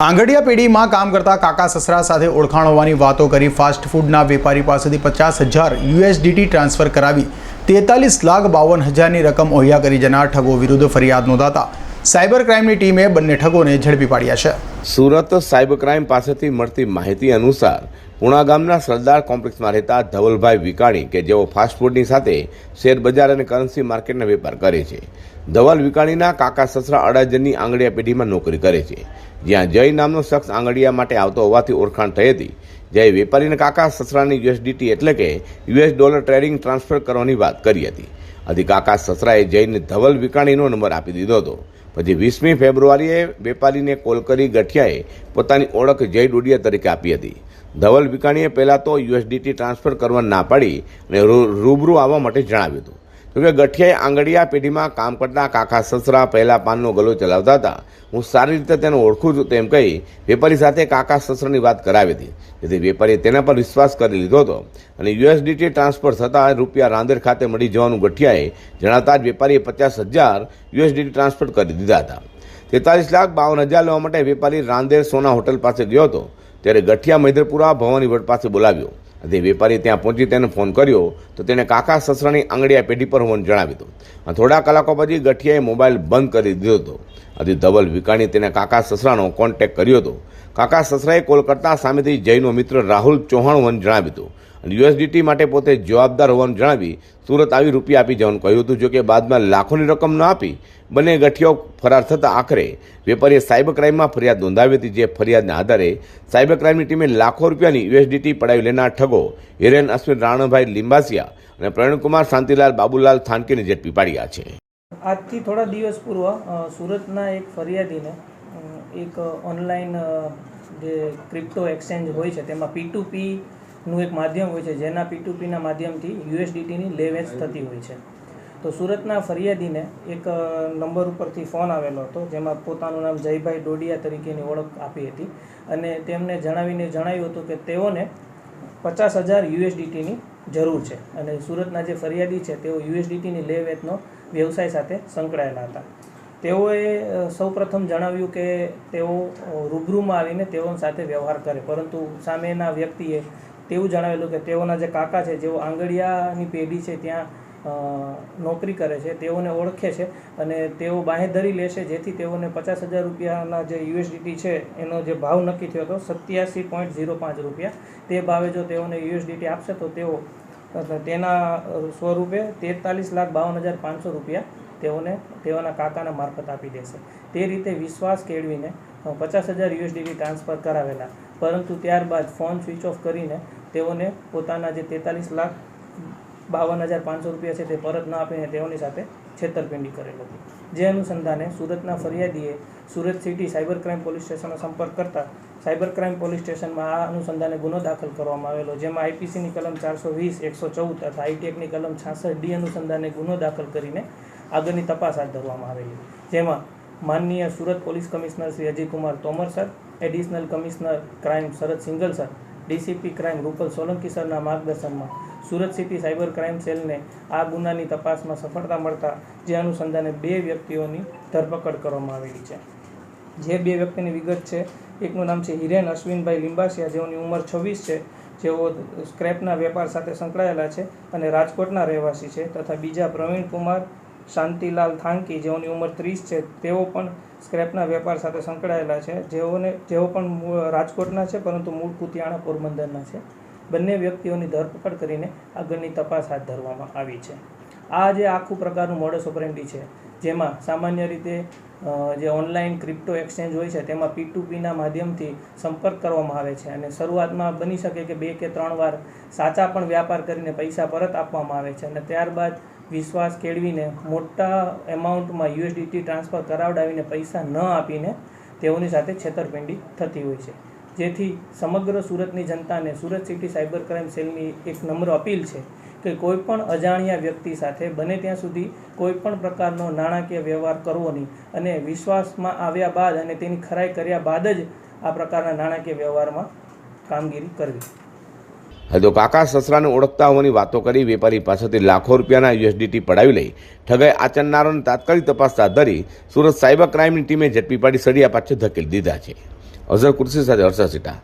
આંગડિયા પેઢીમાં કામ કરતા કાકા સસરા સાથે ઓળખાણ હોવાની વાતો કરી ફાસ્ટ ફૂડના વેપારી પાસેથી પચાસ હજાર યુએસડીટી ટ્રાન્સફર કરાવી તેતાલીસ લાખ બાવન હજારની રકમ ઓહિયા કરી જનાર ઠગો વિરુદ્ધ ફરિયાદ નોંધાતા સાયબર ક્રાઇમની ટીમે બંને ઠગોને ઝડપી પાડ્યા છે. સુરત સાયબર ક્રાઇમ પાસેથી મળતી માહિતી અનુસાર પુણા ગામના સરદાર કોમ્પ્લેક્સમાં રહેતા ધવલભાઈ વિકાણી કે જેઓ ફાસ્ટફૂડની સાથે શેરબજાર અને કરન્સી માર્કેટનો વેપાર કરે છે. ધવલ વિકાણીના કાકા સસરા અડાજણની આંગળીયા પેઢીમાં નોકરી કરે છે. જ્યાં જય નામનો શખ્સ આંગળીયા માટે આવતો હોવાથી ઓળખાણ થઈ હતી. જય વેપારીના કાકા સસરાની યુએસડીટી એટલે કે યુએસ ડોલર ટ્રેડિંગ ટ્રાન્સફર કરવાની વાત કરી હતી. આથી કાકા સસરાએ જયને ધવલ વિકાણીનો નંબર આપી દીધો હતો. પછી વીસમી ફેબ્રુઆરીએ વેપારીને કોલ કરી ગઠિયાએ પોતાની ઓળખ જય ડોડિયા તરીકે આપી હતી. ધવલ વિકાણીએ પહેલાં તો યુએસડીટી ટ્રાન્સફર કરવા ના પાડી અને રૂબરૂ આવવા માટે જણાવ્યું હતું. જોકે ગઠિયાએ આંગળીયા પેઢીમાં કામ કરતા કાકા સસરા પહેલા પાનનો ગલો ચલાવતા હતા. હું સારી રીતે તેને ઓળખું છું તેમ કહી વેપારી સાથે કાકા સસરાની વાત કરાવી હતી. જેથી વેપારીએ તેના પર વિશ્વાસ કરી લીધો હતો. અને યુએસડીટી ટ્રાન્સફર થતાં રૂપિયા રાંદેર ખાતે મળી જવાનું ગઠિયાએ જણાવતા જ વેપારીએ પચાસ હજાર યુએસડીટી ટ્રાન્સફર કરી દીધા હતા. તેતાલીસ લાખ બાવન હજાર લેવા માટે વેપારી રાંદેર સોના હોટલ પાસે ગયો હતો. ત્યારે ગઠિયા મૈદરપુરા ભવાની વડ પાસે બોલાવ્યો. અને વેપારી ત્યાં પહોંચી તેને ફોન કર્યો તો તેણે કાકા સસરાની આંગળીયા પેઢી પર હોવાનું જણાવ્યું હતું. થોડા કલાકો પછી ગઠિયાએ મોબાઈલ બંધ કરી દીધો હતો. આથી ધવલ વિકાણી તેને કાકા સસરાનો કોન્ટેક કર્યો હતો. કાકા સસરાએ કોલ કરતા સામેથી જયનો મિત્ર રાહુલ ચૌહાણ હોવાનું જણાવ્યું હતું. અને યુએસડીટી માટે પોતે જવાબદાર હોવાનું જણાવી સુરત આવી રૂપિયા આપી જવાનું કહ્યું હતું. જોકે બાદમાં લાખોની રકમ ન આપી બંને ગઠિયાઓ ફરાર થતા આખરે વેપારીએ સાયબર ક્રાઇમમાં ફરિયાદ નોંધાવી હતી, જે ફરિયાદના આધારે સાયબર ક્રાઇમની ટીમે લાખો રૂપિયાની યુએસડીટી પડાવી લેનાર ઠગો હિરેન અશ્વિન રાણાભાઈ લિંબાસિયા અને પ્રવીણકુમાર, શાંતિલાલ, બાબુલાલ થાનકીને ઝડપી પાડ્યા છે. આજથી થોડા દિવસ પૂર્વ સુરતના એક ફરિયાદીને એક ઓનલાઈન જે ક્રિપ્ટો એક્સચેન્જ હોય છે, તેમાં પી ટુ નું એક માધ્યમ હોય છે, જેના પીટુપીના માધ્યમથી યુએસડીટીની લે વેચ થતી હોય છે. તો સુરતના ફરિયાદીને એક નંબર ઉપરથી ફોન આવેલો હતો, જેમાં પોતાનું નામ જયભાઈ ડોડિયા તરીકેની ઓળખ આપી હતી અને તેમને જણાવીને જણાવ્યું હતું કે તેઓને પચાસ હજાર યુએસડીટીની જરૂર છે અને સુરતના જે ફરિયાદી છે, તેઓ યુએસડીટીની લે વેચનો વ્યવસાય સાથે સંકળાયેલા હતા. તેઓએ સૌપ્રથમ જણાવ્યું કે તેઓ રૂબરૂમાં આવીને તેઓ સાથે વ્યવહાર કરે, પરંતુ સામેના વ્યક્તિએ તેવું જણાવેલું કે તેઓના જે કાકા છે, જેઓ આંગળિયાની પેઢી છે, ત્યાં નોકરી કરે છે, તેઓને ઓળખે છે અને તેઓ બાંહેધરી લેશે જેથી તેઓને પચાસ હજાર રૂપિયાના જે યુએસડીટી છે, એનો જે ભાવ નક્કી થયો હતો, સત્યાસી પોઈન્ટ ઝીરો પાંચ રૂપિયા. તે ભાવે જો તેઓને યુએસડીટી આપશે, તો તેઓ તેના સ્વરૂપે તેતાલીસ લાખ બાવન હજાર પાંચસો રૂપિયા તેઓને, તેઓના કાકાના મારફત આપી દેશે. તે રીતે વિશ્વાસ કેળવીને પચાસ હજાર યુએસડીટી ટ્રાન્સફર કરાવેલા. પરંતુ ત્યારબાદ ફોન સ્વિચ ઓફ કરીને તેઓને પોતાના જે તેતાલીસ લાખ બાવન હજાર પાંચસો રૂપિયા છે તે પરત ન આપીને તેઓની સાથે છેતરપિંડી કરેલ હતી. જે અનુસંધાને સુરતના ફરિયાદીએ Surat city cyber crime police સ્ટેશનનો સંપર્ક કરતા સાયબર ક્રાઇમ પોલીસ સ્ટેશનમાં આ અનુસંધાને ગુનો દાખલ કરવામાં આવેલો, જેમાં આઈપીસીની કલમ ચારસો વીસ, એકસો ચૌદ તથા આઈટેકની કલમ છાસઠ ડી અનુસંધાને ગુનો દાખલ કરીને આગળની તપાસ હાથ ધરવામાં આવેલી. જેમાં માનનીય Surat police commissioner Shri Ajaykumar Tomar sir, additional commissioner crime Sharad Singal sir DCP crime Rupal Solanki સરના માર્ગદર્શનમાં સુરત સિટી સાયબર ક્રાઇમ સેલને આ ગુનાની તપાસમાં સફળતા મળતા જે અનુસંધાને બે વ્યક્તિઓની ધરપકડ કરવામાં આવેલી છે. જે બે વ્યક્તિની વિગત છે, એકનું નામ છે હિરેન અશ્વિનભાઈ લિંબાસિયા, જેઓની ઉંમર છવ્વીસ છે, જેઓ સ્ક્રેપના વેપાર સાથે સંકળાયેલા છે અને રાજકોટના રહેવાસી છે, તથા બીજા પ્રવીણ કુમાર શાંતિલાલ થાંકી જેઓની ઉંમર ત્રીસ છે, તેઓ પણ સ્ક્રેપના વેપાર સાથે સંકળાયેલા છે. જેઓને જેઓ પણ રાજકોટના છે, પરંતુ મૂળ કુતિયાણા પોરબંદરના છે. બંને વ્યક્તિઓની ધરપકડ કરીને આગળની તપાસ હાથ ધરવામાં આવી છે. આ જે આખું પ્રકારનું મોડસ ઓપરેન્ડી છે, જેમાં સામાન્ય રીતે જે ઓનલાઈન ક્રિપ્ટો એક્સચેન્જ હોય છે, તેમાં પી ટુ પીના માધ્યમથી સંપર્ક કરવામાં આવે છે અને શરૂઆતમાં બની શકે કે બે કે ત્રણ વાર સાચા પણ વ્યાપાર કરીને પૈસા પરત આપવામાં આવે છે અને ત્યારબાદ વિશ્વાસ કેળવીને મોટા એમાઉન્ટમાં યુએસડીટી ટ્રાન્સફર કરાવડાવીને પૈસા ન આપીને તેઓની સાથે છેતરપિંડી થતી હોય છે. જેથી સમગ્ર સુરતની જનતાને, સુરત સિટી સાયબર ક્રાઇમ સેલની એક નમ્ર અપીલ છે કે કોઈ પણ અજાણ્યા વ્યક્તિ સાથે, બને ત્યાં સુધી કોઈ પણ પ્રકારનો નાણાકીય વ્યવહાર કરવો નહીં અને વિશ્વાસમાં આવ્યા બાદ અને તેની ખરાઈ કર્યા બાદ જ આ પ્રકારના નાણાકીય વ્યવહારમાં કામગીરી કરવી. હવે તો કાકા સસરાને ઓળખતા હોવાની વાતો કરી વેપારી પાસેથી લાખો રૂપિયાના યુએસડીટી પડાવી લઈ. ઠગાઈ આચરનારોને તાત્કાલિક તપાસ હાથ ધરી સુરત સાયબર ક્રાઇમની ટીમે ઝડપી પાડી સળિયા પાછળ ધકેલી દીધા છે. અઝર કુર્સી સાથે હર્ષદ સિટા